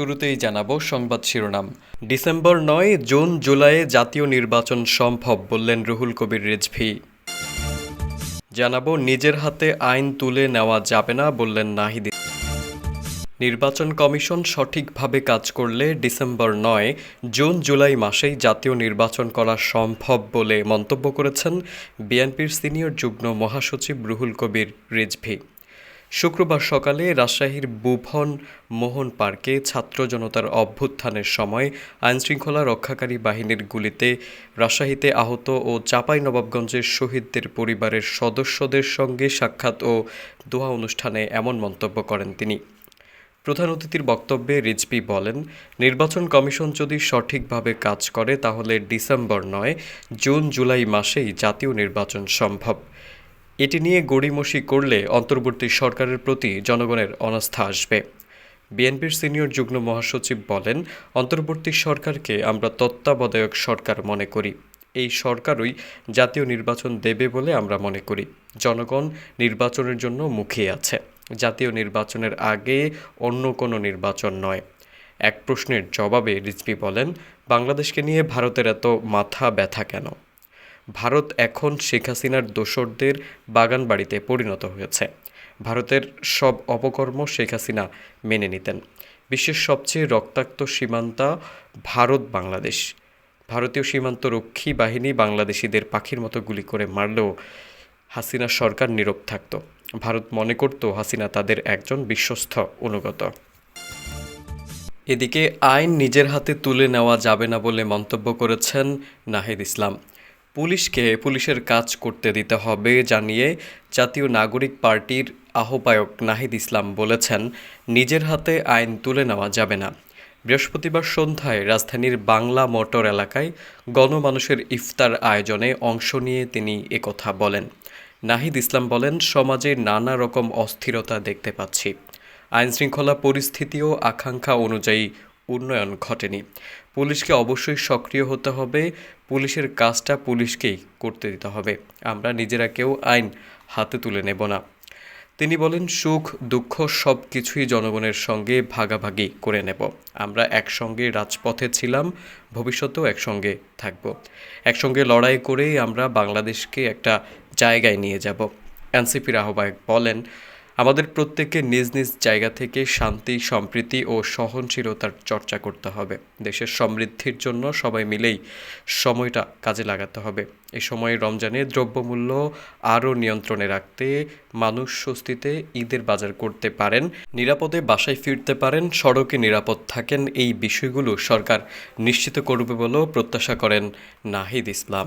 শুরুতেই জানাব সংবাদ শিরোনাম। ডিসেম্বর নয়, জুন, জুলাইয়ে জাতীয় নির্বাচন সম্ভব বললেন রুহুল কবির রিজভি। জানাব, নিজের হাতে আইন তুলে নেওয়া যাবে না বললেন নাহিদ। নির্বাচন কমিশন সঠিকভাবে কাজ করলে ডিসেম্বর নয়, জুন, জুলাই মাসেই জাতীয় নির্বাচন করা সম্ভব বলে মন্তব্য করেছেন বিএনপির সিনিয়র যুগ্ম মহাসচিব রুহুল কবির রিজভি। শুক্রবার সকালে রাজশাহীর বুভন মোহন পার্কে ছাত্র জনতার অভ্যুত্থানের সময় আইনশৃঙ্খলা রক্ষাকারী বাহিনীর গুলিতে রাজশাহীতে আহত ও চাঁপাই নবাবগঞ্জের শহীদদের পরিবারের সদস্যদের সঙ্গে সাক্ষাৎ ও দোয়া অনুষ্ঠানে এমন মন্তব্য করেন তিনি। প্রধান অতিথির বক্তব্যে রিজপি বলেন, নির্বাচন কমিশন যদি সঠিকভাবে কাজ করে তাহলে ডিসেম্বর নয়, জুন, জুলাই মাসেই জাতীয় নির্বাচন সম্ভব। এটি নিয়ে গড়িমসি করলে অন্তর্বর্তী সরকারের প্রতি জনগণের অনাস্থা আসবে। বিএনপির সিনিয়র যুগ্ম মহাসচিব বলেন, অন্তর্বর্তী সরকারকে আমরা তত্ত্বাবধায়ক সরকার মনে করি। এই সরকারই জাতীয় নির্বাচন দেবে বলে আমরা মনে করি। জনগণ নির্বাচনের জন্য মুখিয়ে আছে। জাতীয় নির্বাচনের আগে অন্য কোনো নির্বাচন নয়। এক প্রশ্নের জবাবে রিজভি বলেন, বাংলাদেশকে নিয়ে ভারতের এত মাথা ব্যথা কেন? ভারত এখন শেখ হাসিনার দোসরদের বাগান বাড়িতে পরিণত হয়েছে। ভারতের সব অপকর্ম শেখ হাসিনা মেনে নিতেন। বিশ্বের সবচেয়ে রক্তাক্ত সীমান্তা ভারত বাংলাদেশ। ভারতীয় সীমান্ত রক্ষী বাহিনী বাংলাদেশিদের পাখির মতো গুলি করে মারলেও হাসিনা সরকার নীরব থাকত। ভারত মনে করত হাসিনা তাদের একজন বিশ্বস্ত অনুগত। এদিকে আইন নিজের হাতে তুলে নেওয়া যাবে না বলে মন্তব্য করেছেন নাহিদ ইসলাম। পুলিশকে পুলিশের কাজ করতে দিতে হবে জানিয়ে জাতীয় নাগরিক পার্টির আহ্বায়ক নাহিদ ইসলাম বলেছেন, নিজের হাতে আইন তুলে নেওয়া যাবে না। বৃহস্পতিবার সন্ধ্যায় রাজধানীর বাংলা মোটর এলাকায় গণমানুষের ইফতার আয়োজনে অংশ নিয়ে তিনি একথা বলেন। নাহিদ ইসলাম বলেন, সমাজে নানা রকম অস্থিরতা দেখতে পাচ্ছি। আইনশৃঙ্খলা পরিস্থিতিও আকাঙ্ক্ষা অনুযায়ী উন্নয়ন ঘটেনি। পুলিশকে অবশ্যই সক্রিয় হতে হবে। পুলিশের কাজটা পুলিশকেই করতে দিতে হবে। আমরা নিজেরা কেউ আইন হাতে তুলে নেব না। তিনি বলেন, সুখ, দুঃখ সব কিছুই জনগণের সঙ্গে ভাগাভাগি করে নেব। আমরা একসঙ্গে রাজপথে ছিলাম, ভবিষ্যতেও একসঙ্গে থাকব। একসঙ্গে লড়াই করেই আমরা বাংলাদেশকে একটা জায়গায় নিয়ে যাব। এনসিপির আহ্বায়ক বলেন আমাদের প্রত্যেককে নিজ নিজ জায়গা থেকে শান্তি, সম্প্রীতি ও সহনশীলতার চর্চা করতে হবে। দেশের সমৃদ্ধির জন্য সবাই মিলেই সময়টা কাজে লাগাতে হবে। এই সময়ে রমজানে দ্রব্যমূল্য আরও নিয়ন্ত্রণে রাখতে মানুষ স্বস্তিতে ঈদের বাজার করতে পারেন, নিরাপদে বাসায় ফিরতে পারেন, সড়কে নিরাপদ থাকেন, এই বিষয়গুলো সরকার নিশ্চিত করবে বলেও প্রত্যাশা করেন নাহিদ ইসলাম।